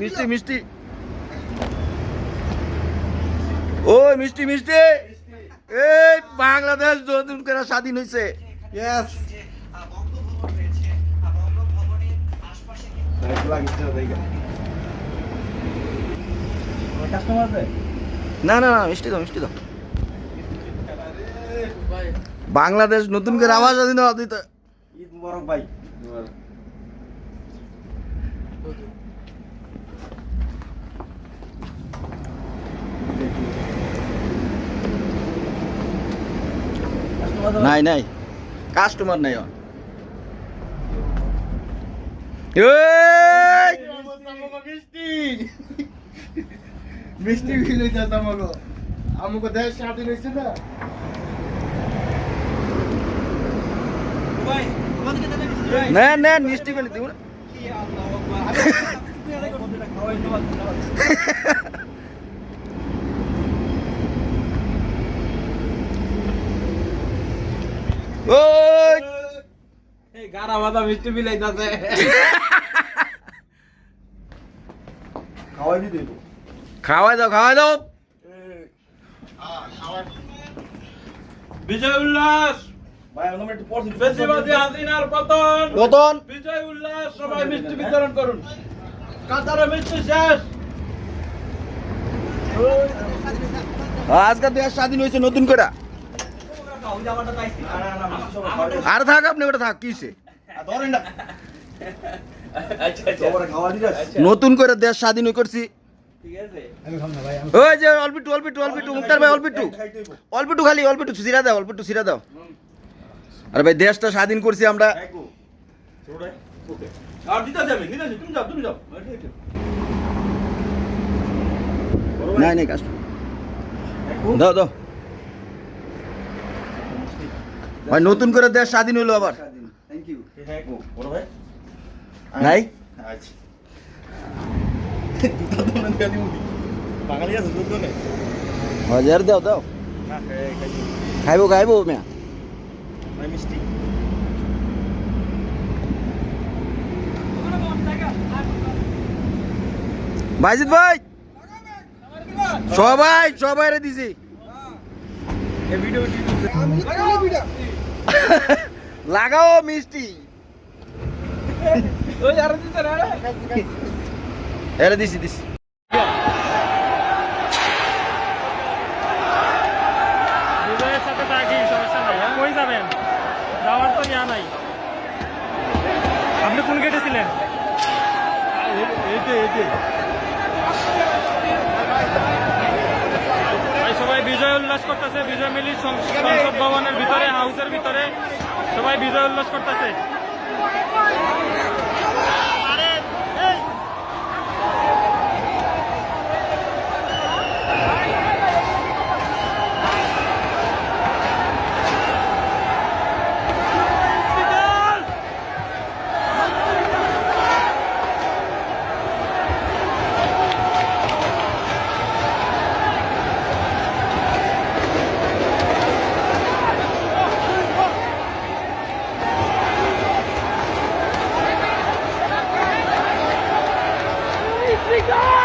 মিষ্টি মিষ্টি। ওই মিষ্টি মিষ্টি। এই বাংলাদেশ নতুন করে স্বাধীন হয়েছে না না না মিষ্টি দাও মিষ্টি দাও। বাংলাদেশ নতুন করে আবার স্বাধীন হওয়া দিতে ঈদ মুবারক ভাই। নাই নাই। কাস্টমার নাই। এই! মিষ্টি ফিল হইতে আমাকে আমাকে দেশ স্বাধীন হয়েছে না। নেন নেন মিষ্টি দিব না। ওই! গারা বাদা মিষ্টি বিলাইতাছে। খাওয়াই খাওয়াই দাও খাওয়াই দাও। বিজয় উল্লাস। বিজয় উল্লাস সবাই মিষ্টি বিতরণ করুন। কাতারে মিষ্টি শেষ। আজকে দেশ স্বাধীন হয়েছে নতুন করে। আর থাক, আপনি ওটা থাক কিসে নতুন করে দেশ স্বাধীন করছি। ওই যে খালি দাও দাও। ভাই, দেশটা স্বাধীন করছি আমরা। দাও দাও। ভাই নতুন করে দেশ স্বাধীন হলো আবার। থ্যাংক ইউ বড় ভাই? নাই আচ্ছা। বাঙালি আছে দুধ নেই হাজার দাও দাও। না খাই খাইবো খাইবো মেয়া। ভাই মিষ্টি। বাইজিৎ ভাই! সবাই সবাই রে দিছি ভিডিও। লাগাও মিষ্টি। এরে দিছি দিছি। যাবেন। যাওয়ার তো ইয়া নাই। আপনি কোন গেটে ছিলেন? ভাই বিজয় উল্লাস করতেছে বিজয় মিলি সংসদ ভবনের ভিতরে হাউসের ভিতরে। সবাই বিজয় উল্লাস করতেছে। He does!